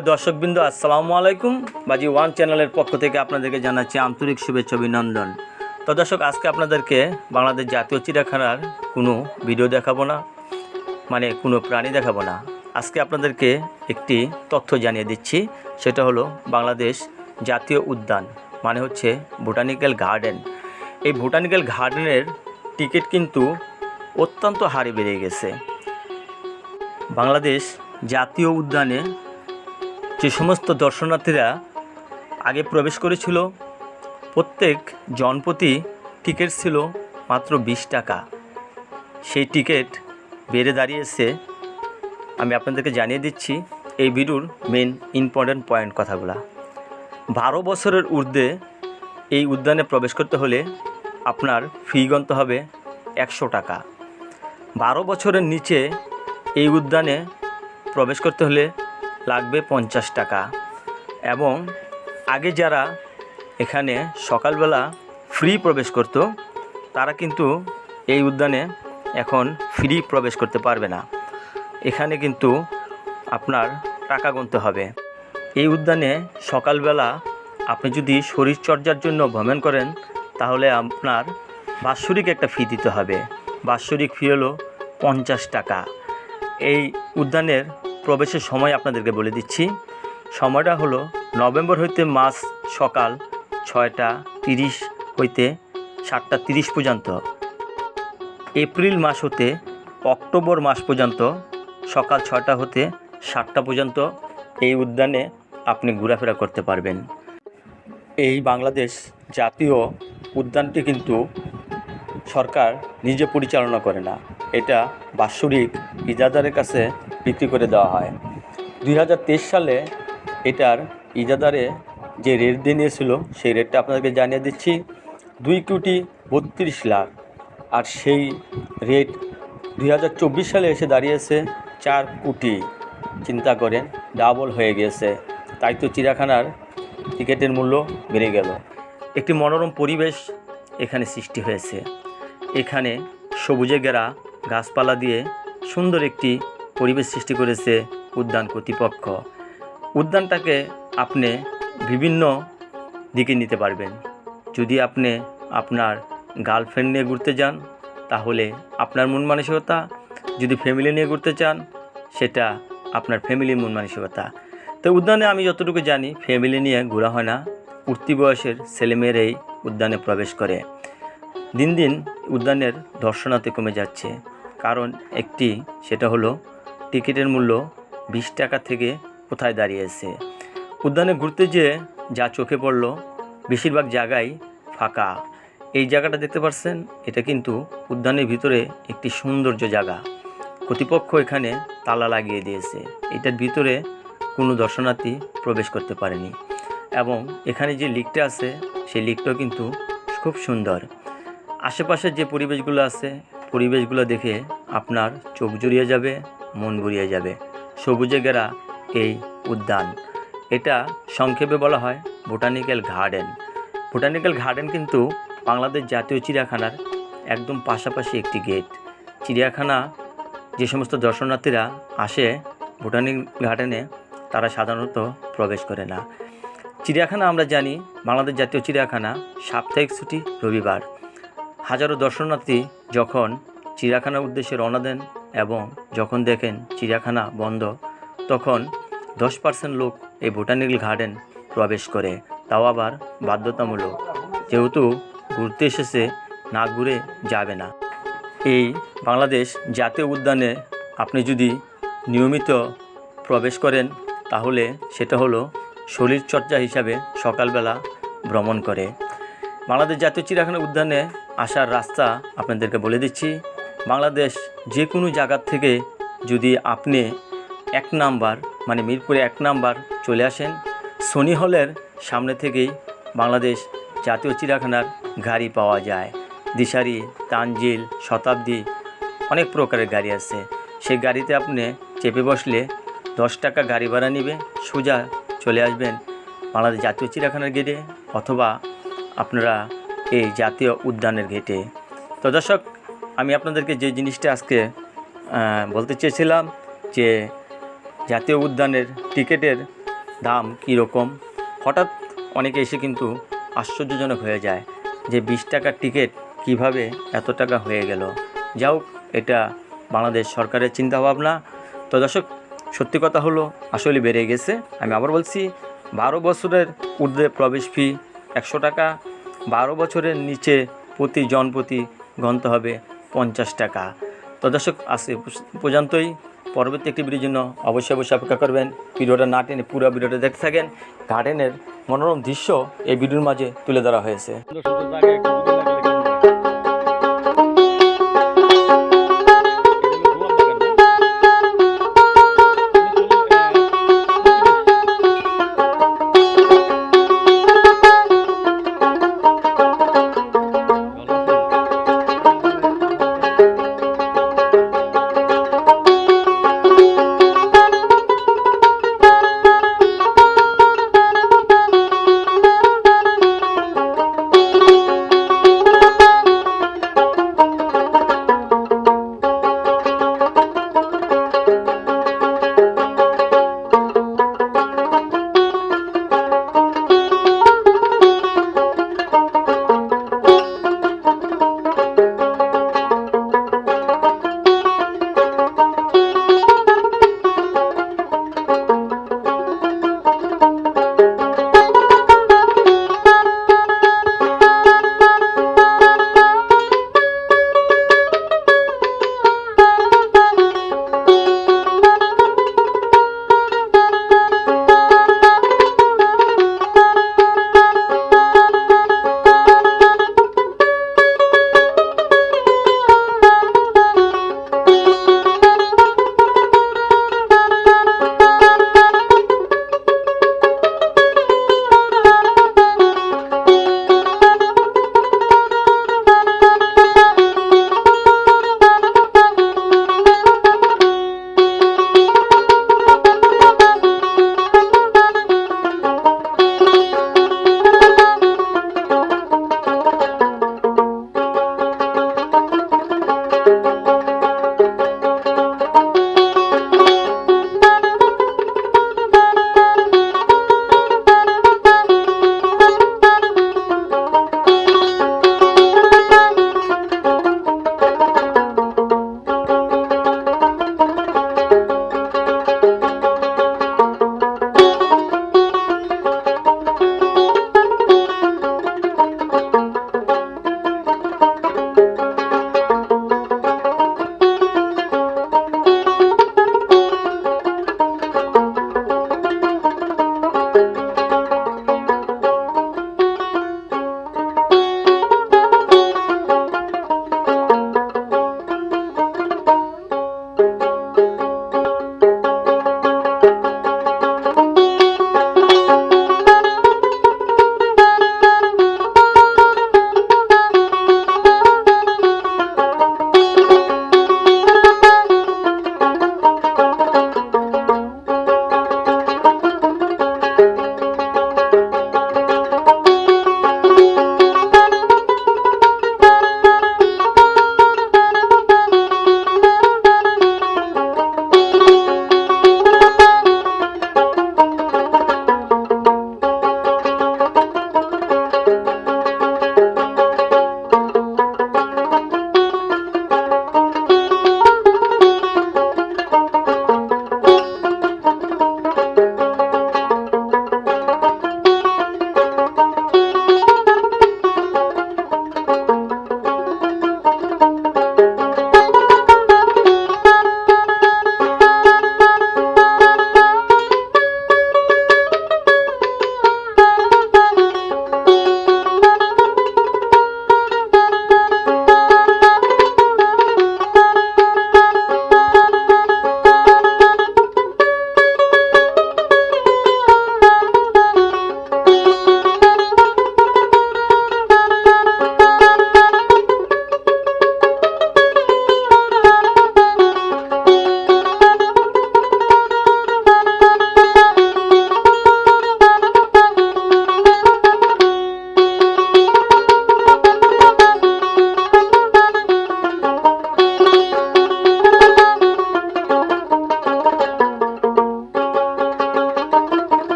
সুপ্রিয় দর্শকবৃন্দ, আসসালামু আলাইকুম। বাজি ওয়ান চ্যানেলের পক্ষ থেকে আপনাদেরকে জানাচ্ছি আন্তরিক শুভেচ্ছা, অভিনন্দন। তো দর্শক, আজকে আপনাদেরকে বাংলাদেশ জাতীয় চিড়িয়াখানার কোনো ভিডিও দেখাবো না মানে কোনো প্রাণী দেখাবো না। আজকে আপনাদেরকে একটি তথ্য জানিয়ে দিচ্ছি, সেটা হলো বাংলাদেশ জাতীয় উদ্যান মানে হচ্ছে বোটানিক্যাল গার্ডেন। এই বোটানিক্যাল গার্ডেনের টিকিট কিন্তু অত্যন্ত হারে বেড়ে গেছে। বাংলাদেশ জাতীয় উদ্যানে যে সমস্ত দর্শনার্থীরা আগে প্রবেশ করেছিল, প্রত্যেক জনপ্রতি টিকিট ছিল মাত্র বিশ টাকা। সেই টিকিট বেড়ে দাঁড়িয়েছে। আমি আপনাদেরকে জানিয়ে দিচ্ছি, এই ভিডিওর মেন ইম্পর্ট্যান্ট পয়েন্ট কথাগুলো। বারো বছরের ঊর্ধ্বে এই উদ্যানে প্রবেশ করতে হলে আপনার ফি গন্ত হবে একশো টাকা। বারো বছরের নিচে এই উদ্যানে প্রবেশ করতে হলে লাগবে পঞ্চাশ টাকা। এবং আগে যারা এখানে সকালবেলা ফ্রি প্রবেশ করত, তারা কিন্তু এই উদ্যানে এখন ফ্রি প্রবেশ করতে পারবে না। এখানে কিন্তু আপনার টাকা গুনতে হবে। এই উদ্যানে সকালবেলা আপনি যদি শরীরচর্চার জন্য ভ্রমণ করেন, তাহলে আপনার বাৎসরিক একটা ফি দিতে হবে। বাৎসরিক ফি হলো পঞ্চাশ টাকা। এই উদ্যানের প্রবেশের সময় আপনাদেরকে বলে দিচ্ছি। সময়টা হলো নভেম্বর হইতে মাস সকাল ছয়টা তিরিশ হইতে সাতটা তিরিশ পর্যন্ত। এপ্রিল মাস হতে অক্টোবর মাস পর্যন্ত, সকাল ছয়টা হতে সাতটা পর্যন্ত এই উদ্যানে আপনি ঘোরাফেরা করতে পারবেন। এই বাংলাদেশ জাতীয় উদ্যানটি কিন্তু সরকার নিজে পরিচালনা করে না। এটা বাৎসরিক ইজাদারের কাছে বিক্রি করে দেওয়া হয়। দুই হাজার তেইশ সালে এটার ইজাদারে যে রেট দিয়ে নিয়েছিল, সেই রেটটা আপনাদেরকে জানিয়ে দিচ্ছি, দুই কোটি বত্রিশ লাখ। আর সেই রেট দুই হাজার চব্বিশ সালে এসে দাঁড়িয়েছে চার কোটি। চিন্তা করেন, ডাবল হয়ে গিয়েছে। তাই তো চিড়িয়াখানার টিকিটের মূল্য বেড়ে গেল। একটি মনোরম পরিবেশ এখানে সৃষ্টি হয়েছে। এখানে সবুজে ঘেরা গাছপালা দিয়ে সুন্দর একটি পরিবেশ সৃষ্টি করেছে উদ্যান কর্তৃপক্ষ। উদ্যানটাকে আপনি বিভিন্ন দিকে নিতে পারবেন। যদি আপনি আপনার গার্লফ্রেন্ড নিয়ে ঘুরতে যান, তাহলে আপনার মন মানসিকতা। যদি ফ্যামিলি নিয়ে ঘুরতে চান, সেটা আপনার ফ্যামিলির মন মানসিকতা। তো উদ্যানে আমি যতটুকু জানি ফ্যামিলি নিয়ে ঘোরা হয় না। উঠতি বয়সের ছেলেমেয়েরাই উদ্যানে প্রবেশ করে। দিন দিন উদ্যানের দর্শনার্থী কমে যাচ্ছে। কারণ একটি, সেটা হলো টিকিটের মূল্য বিশ টাকা থেকে কোথায় দাঁড়িয়েছে? উদ্যানে ঘুরতে যেয়ে যা চোখে পড়ল, বেশিরভাগ জায়গায় ফাঁকা। এই জায়গাটা দেখতে পাচ্ছেন এটা কিন্তু উদ্যানের ভিতরে একটি সৌন্দর্য জায়গা। কর্তৃপক্ষ এখানে তালা লাগিয়ে দিয়েছে। এটার ভিতরে কোনো দর্শনার্থী প্রবেশ করতে পারেনি। এবং এখানে যে লিকটা আছে, সেই লিকটাও কিন্তু খুব সুন্দর। আশেপাশের যে পরিবেশগুলো আছে, পরিবেশগুলো দেখে আপনার চোখ জুড়িয়ে যাবে। মন ভরিয়ে যাবে। সবুজে ঘেরা এই উদ্যান। এটা সংক্ষেপে বলা হয় বোটানিক্যাল গার্ডেন। বোটানিক্যাল গার্ডেন কিন্তু বাংলাদেশ জাতীয় চিড়িয়াখানার একদম পাশাপাশি একটি গেট। চিড়িয়াখানা যে সমস্ত দর্শনার্থীরা আসে বোটানিক গার্ডেনে, তারা সাধারণত প্রবেশ করে না। চিড়িয়াখানা আমরা জানি, বাংলাদেশ জাতীয় চিড়িয়াখানা, সাপ্তাহিক ছুটি রবিবার। হাজারো দর্শনার্থী যখন চিড়িয়াখানার উদ্দেশ্যে রওনা দেন এবং যখন দেখেন চিড়িয়াখানা বন্ধ, তখন দশ পার্সেন্ট লোক এই বোটানিক্যাল গার্ডেন প্রবেশ করে। তাও আবার বাধ্যতামূলক। যেহেতু ঘুরতে এসেছে, না ঘুরে যাবে না। এই বাংলাদেশ জাতীয় উদ্যানে আপনি যদি নিয়মিত প্রবেশ করেন, তাহলে সেটা হলো শরীরচর্চা হিসাবে সকালবেলা ভ্রমণ করে। বাংলাদেশ জাতীয় চিড়িয়াখানা উদ্যানে আসার রাস্তা আপনাদেরকে বলে দিচ্ছি। বাংলাদেশ যে কোনো জায়গার থেকে যদি আপনি এক নাম্বার মানে মিরপুরে এক নাম্বার চলে আসেন সনি হলের সামনে থেকেই বাংলাদেশ জাতীয় চিড়িয়াখানার গাড়ি পাওয়া যায়। দিশারি, তানজিল, শতাব্দী অনেক প্রকারের গাড়ি আছে। সেই গাড়িতে আপনি চেপে বসলে দশ টাকা গাড়ি ভাড়া নেবে, সোজা চলে আসবেন বাংলাদেশ জাতীয় চিড়িয়াখানার গেটে অথবা আপনারা এই জাতীয় উদ্যানের গেটে। তো দর্শক আমি আপনাদেরকে যে জিনিসটা আজকে বলতে চেয়েছিলাম যে জাতীয় উদ্যানের টিকিটের দাম কীরকম, হঠাৎ অনেকে এসে কিন্তু আশ্চর্যজনক হয়ে যায় যে বিশ টাকার টিকিট কীভাবে এত টাকা হয়ে গেল। যাও এটা বাংলাদেশ সরকারের চিন্তাভাবনা। তো দর্শক, সত্যি কথা হলো, আসলে বেড়ে গেছে। আমি আবার বলছি, বারো বছরের ঊর্ধ্বে প্রবেশ ফি একশো টাকা, বারো বছরের নিচে প্রতি জন প্রতি গন্ত হবে পঞ্চাশ টাকা। তো দর্শক আসে পর্যন্তই। পরবর্তী একটি ভিডিওর জন্য অবশ্যই অবশ্যই অপেক্ষা করবেন। ভিডিওটা না টেনে পুরো ভিডিওটা দেখতে থাকেন। গার্ডেনের মনোরম দৃশ্য এই ভিডিওর মাঝে তুলে ধরা হয়েছে।